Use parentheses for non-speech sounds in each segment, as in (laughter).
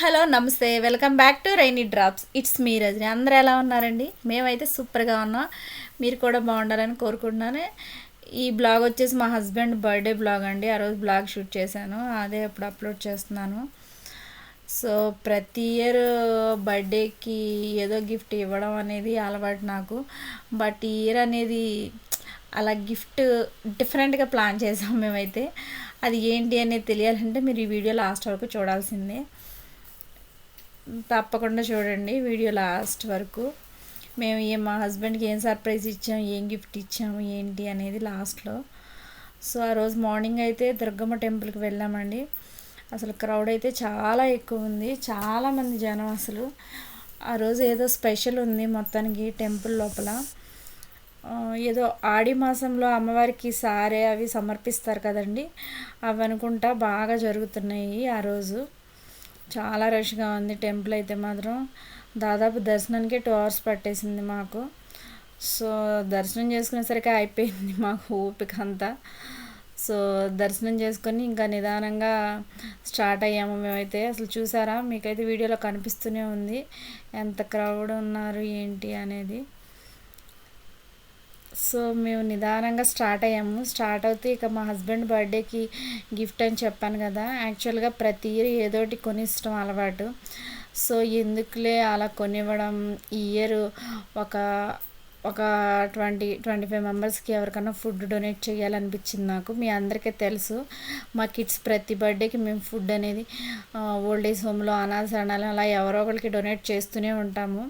Hello నమస్తే. Welcome back to rainy drops it's me Rajani అందరూ ఎలా ఉన్నారండి? మేమైతే సూపర్గా ఉన్నాం. మీరు కూడా బాగుండాలని కోరుకుంటున్నాను. ఈ బ్లాగ్ వచ్చేసి మా హస్బెండ్ బర్త్డే బ్లాగ్ అండి. ఆ రోజు బ్లాగ్ షూట్ చేశాను. అదే ఇప్పుడు అప్లోడ్ చేస్తున్నాను. సో ప్రతి ఇయర్ బర్త్డేకి ఏదో గిఫ్ట్ ఇవ్వడం అనేది అలవాటు నాకు. బట్ ఈ ఇయర్ అనేది అలా గిఫ్ట్ డిఫరెంట్గా ప్లాన్ చేసాం మేమైతే. అది ఏంటి అనేది తెలియాలంటే మీరు ఈ వీడియో లాస్ట్ వరకు చూడాల్సిందే. తప్పకుండా చూడండి వీడియో లాస్ట్ వరకు. మేము ఏ మా హస్బెండ్కి ఏం సర్ప్రైజ్ ఇచ్చాము ఏం గిఫ్ట్ ఇచ్చాము ఏంటి అనేది లాస్ట్లో. సో ఆ రోజు మార్నింగ్ అయితే దుర్గమ్మ టెంపుల్కి వెళ్ళామండి. అసలు క్రౌడ్ అయితే చాలా ఎక్కువ ఉంది చాలామంది జనం అసలు. ఆ రోజు ఏదో స్పెషల్ ఉంది మొత్తానికి టెంపుల్ లోపల. ఏదో ఆడి మాసంలో అమ్మవారికి సారే అవి సమర్పిస్తారు కదండి. అవి అనుకుంటా బాగా జరుగుతున్నాయి ఆ రోజు. చాలా రష్గా ఉంది టెంపుల్ అయితే మాత్రం. దాదాపు దర్శనానికి టూ అవర్స్ పట్టేసింది మాకు. సో దర్శనం చేసుకునేసరికి అయిపోయింది (laughs) మాకు ఓపిక అంతా. సో దర్శనం చేసుకొని ఇంకా నిదానంగా స్టార్ట్ అయ్యాము మేమైతే. అసలు చూసారా? మీకైతే వీడియోలో కనిపిస్తూనే ఉంది. ఎంత క్రౌడ్ ఉన్నారు ఏంటి అనేది. సో మేము నిదానంగా స్టార్ట్ అయ్యాము. స్టార్ట్ అవుతే ఇక మా హస్బెండ్ బర్త్డేకి గిఫ్ట్ అని చెప్పాను కదా. యాక్చువల్గా ప్రతి ఇయర్ ఏదోటి కొనిష్టం అలవాటు. సో ఎందుకులే అలా కొనివ్వడం? ఈ ఇయర్ ఒక ఒక ట్వంటీ ట్వంటీ ఫైవ్ మెంబర్స్కి ఎవరికైనా ఫుడ్ డొనేట్ చేయాలనిపించింది నాకు. మీ అందరికీ తెలుసు. మా కిడ్స్ ప్రతి బర్త్డేకి మేము ఫుడ్ అనేది ఓల్డ్ ఏజ్ హోమ్లో అనాథ అలా ఎవరో ఒకరికి డొనేట్ చేస్తూనే ఉంటాము.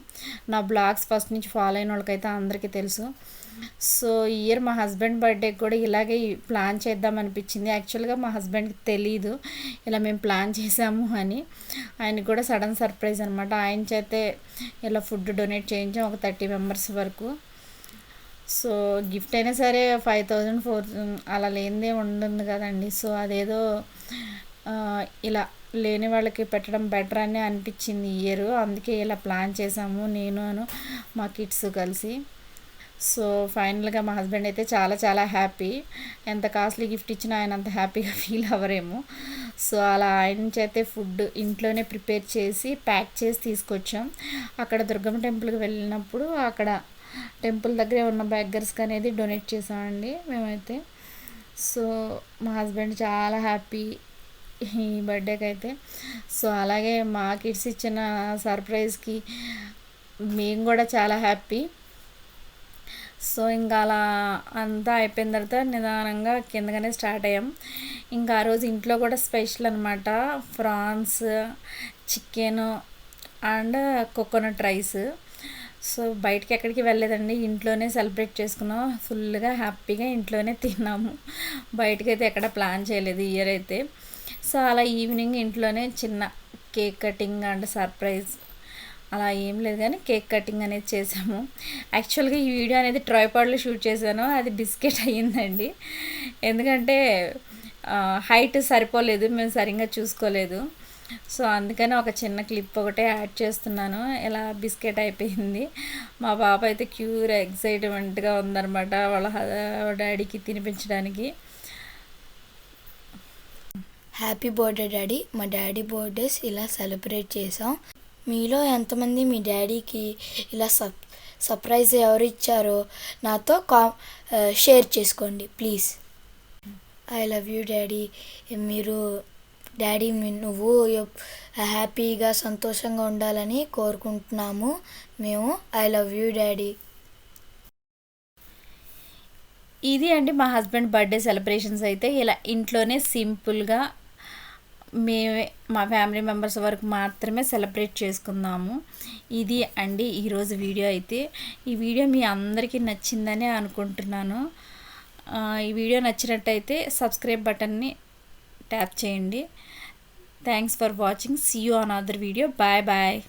నా బ్లాగ్స్ ఫస్ట్ నుంచి ఫాలో అయిన వాళ్ళకైతే అందరికీ తెలుసు. సో ఇయర్ మా హస్బెండ్ బర్త్డేకి కూడా ఇలాగే ప్లాన్ చేద్దాం అనిపించింది. యాక్చువల్గా మా హస్బెండ్కి తెలీదు ఇలా మేము ప్లాన్ చేసాము అని. ఆయనకి కూడా సడన్ సర్ప్రైజ్ అనమాట ఆయన చేతే ఇలా ఫుడ్ డొనేట్ చేయించాం ఒక థర్టీ మెంబర్స్ వరకు. సో గిఫ్ట్ అయినా సరే ఫైవ్ థౌజండ్ ఫోర్ అలా లేనిదే ఉంటుంది కదండి. సో అదేదో ఇలా లేని వాళ్ళకి పెట్టడం బెటర్ అని అనిపించింది ఇయర్ అందుకే ఇలా ప్లాన్ చేసాము నేను మా కిడ్స్ కలిసి. సో ఫైనల్గా మా హస్బెండ్ అయితే చాలా చాలా హ్యాపీ. ఎంత కాస్ట్లీ గిఫ్ట్ ఇచ్చినా ఆయన అంత హ్యాపీగా ఫీల్ అవ్వరేమో. సో అలా ఆయన చేతే ఫుడ్ ఇంట్లోనే ప్రిపేర్ చేసి ప్యాక్ చేసి తీసుకొచ్చాం. అక్కడ దుర్గమ్మ టెంపుల్కి వెళ్ళినప్పుడు అక్కడ టెంపుల్ దగ్గరే ఉన్న బెగ్గర్స్కి అనేది డొనేట్ చేసామండి మేమైతే. సో మా హస్బెండ్ చాలా హ్యాపీ ఈ బర్త్డేకి అయితే. సో అలాగే మా కిడ్స్ ఇచ్చిన సర్ప్రైజ్కి మేము కూడా చాలా హ్యాపీ. సో ఇంకా అలా అంతా అయిపోయిన తర్వాత నిదానంగా కిందగానే స్టార్ట్ అయ్యాం. ఇంకా ఆ రోజు ఇంట్లో కూడా స్పెషల్ అనమాట prawns chicken and coconut rice. So బయటికి ఎక్కడికి వెళ్ళలేదండి. ఇంట్లోనే సెలబ్రేట్ చేసుకున్నాం. ఫుల్గా హ్యాపీగా ఇంట్లోనే తిన్నాము. బయటకైతే ఎక్కడ ప్లాన్ చేయలేదు ఇయర్ అయితే. సో అలా ఈవినింగ్ ఇంట్లోనే చిన్న కేక్ కటింగ్ అండ్ సర్ప్రైజ్ అలా ఏం లేదు కానీ కేక్ కటింగ్ అనేది చేసాము. యాక్చువల్గా ఈ వీడియో అనేది ట్రైపాడ్లో షూట్ చేశాను. అది బిస్కెట్ అయ్యిందండి. ఎందుకంటే హైట్ సరిపోలేదు. మేము సరిగ్గా చూసుకోలేదు. సో అందుకని ఒక చిన్న క్లిప్ ఒకటే యాడ్ చేస్తున్నాను. ఇలా బిస్కెట్ అయిపోయింది. మా పాప అయితే క్యూర్ ఎక్సైట్మెంట్గా ఉందన్నమాట వాళ్ళ డాడీకి తినిపించడానికి. Happy birthday daddy. మా డాడీ బర్త్డేస్ ఇలా సెలబ్రేట్ చేసాం. మీలో ఎంతమంది మీ డాడీకి ఇలా సప్ సర్ప్రైజ్ ఎవరు ఇచ్చారో నాతో కా షేర్ చేసుకోండి please. I love you daddy. మీరు డాడీ నువ్వు హ్యాపీగా సంతోషంగా ఉండాలని కోరుకుంటున్నాము. మేము ఐ లవ్ యూ డాడీ. ఇది అండి మా హస్బెండ్ బర్త్డే సెలబ్రేషన్స్ అయితే ఇలా ఇంట్లోనే సింపుల్గా మేమే మా ఫ్యామిలీ మెంబర్స్ వరకు మాత్రమే సెలబ్రేట్ చేసుకుందాము. ఇది అండి ఈరోజు వీడియో అయితే. ఈ వీడియో మీ అందరికీ నచ్చిందని అనుకుంటున్నాను. ఈ వీడియో నచ్చినట్టయితే సబ్స్క్రైబ్ బటన్ని ట్యాప్ చేయండి. Thanks for watching see you on other video bye bye